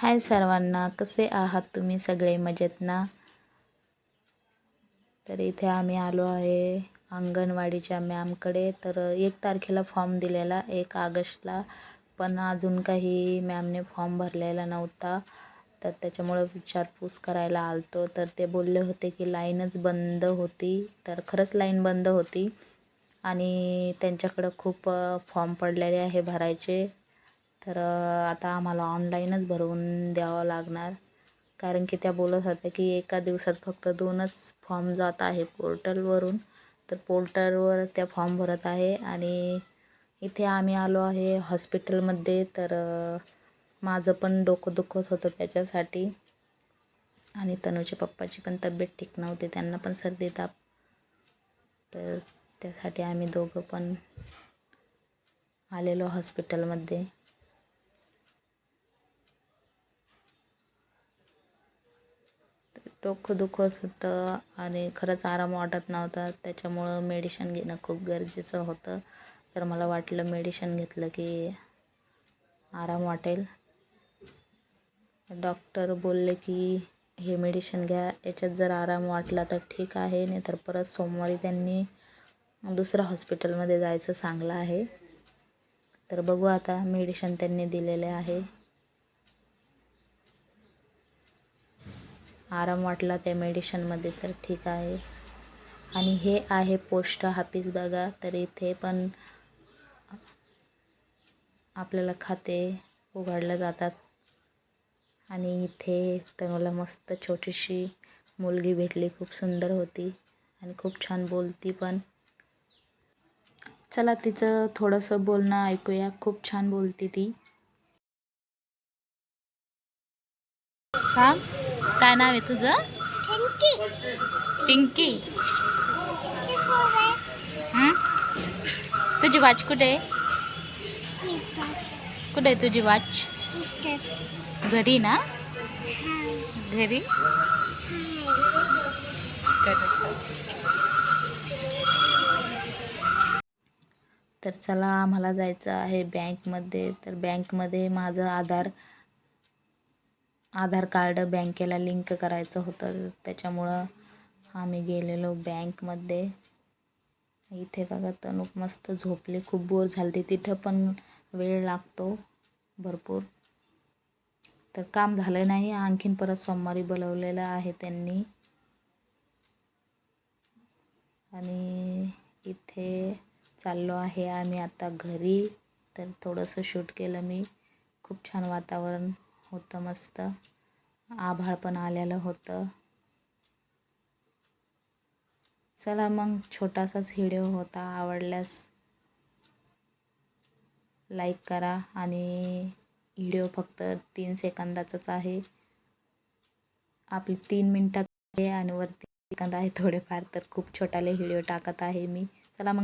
हाय सर्वांना कसे आहात तुम्ही सगळे? मजेत ना? तर इथे आम्ही आलो आहे अंगणवाडीच्या मॅमकडे. तर एक तारखेला फॉर्म दिलेला एक ऑगस्टला. पण अजून काही मॅमने फॉर्म भरलेला नव्हता. तर त्याच्यामुळं विचारपूस करायला आलतो. तर ते बोलले होते की लाईनच बंद होती. तर खरंच लाईन बंद होती. आणि त्यांच्याकडं खूप फॉर्म पडलेले आहे भरायचे. तर आता आम्हाला ऑनलाईनच भरवून द्यावं लागणार. कारण की त्या बोलत होत्या की एका दिवसात फक्त दोनच फॉर्म जात आहे पोर्टलवरून तर पोर्टलवर त्या फॉर्म भरत आहे आणि इथे आम्ही आलो आहे हॉस्पिटलमध्ये तर माझं पण डोकं दुखत होतं त्याच्यासाठी. आणि तनूच्या पप्पाची पण तब्येत ठीक नव्हती त्यांना पण सर्दी ताप. तर त्यासाठी आम्ही दोघं पण आलेलो हॉस्पिटलमध्ये डोकं दुखत होतं आणि खरंच आराम वाटत नव्हता. त्याच्यामुळं मेडिशन घेणं खूप गरजेचं होतं. तर मला वाटलं मेडिशन घेतलं की आराम वाटेल. डॉक्टर बोलले की हे मेडिशन घ्या. याच्यात जर आराम वाटला तर ठीक आहे. नाही तर परत सोमवारी त्यांनी दुसऱ्या हॉस्पिटलमध्ये जायचं सांगलं आहे. तर बघू आता मेडिशन त्यांनी दिलेले आहे. आराम वाटला त्या मेडिशनमध्ये तर ठीक आहे. आणि हे आहे पोस्ट ऑफिस बघा तर इथे पण आपल्याला खाते उघडले जातात. आणि इथे तर मला मस्त छोटीशी मुलगी भेटली खूप सुंदर होती आणि खूप छान बोलती पण. चला तिचं थोडंसं बोलणं ऐकूया खूप छान बोलती ती. सांग. काय नाव आहे तुझं? पिंकी. हं? तुझी वाच कुठे आहे? कुठे आहे तुझी वाच घरी ना? घरी? तर चला आम्हाला जायचं आहे बँकमध्ये तर बँकमध्ये माझं आधार आधार कार्ड बँकेला लिंक करायचं होतं त्याच्यामुळं आम्ही गेलेलो बँकमध्ये. इथे बघा तणूक मस्त झोपले खूप बोर झाली तिथं पण वेळ लागतो भरपूर. तर काम झालं नाही आणखीन परत सोमवारी बोलवलेलं आहे त्यांनी. आणि इथे चाललो आहे आम्ही आता घरी. तर थोडंसं शूट केलं मी. खूप छान वातावरण. होतं मस्त. आभाळ पण आलेलं होतं. चला मग छोटासाच व्हिडिओ होता आवडल्यास लाईक करा आणि व्हिडिओ फक्त तीन सेकंदाचाच आहे. आपली तीन मिनटात आहे आणि वरती सेकंद आहे. थोडेफार तर खूप छोटाले व्हिडिओ टाकत आहे मी. चला मग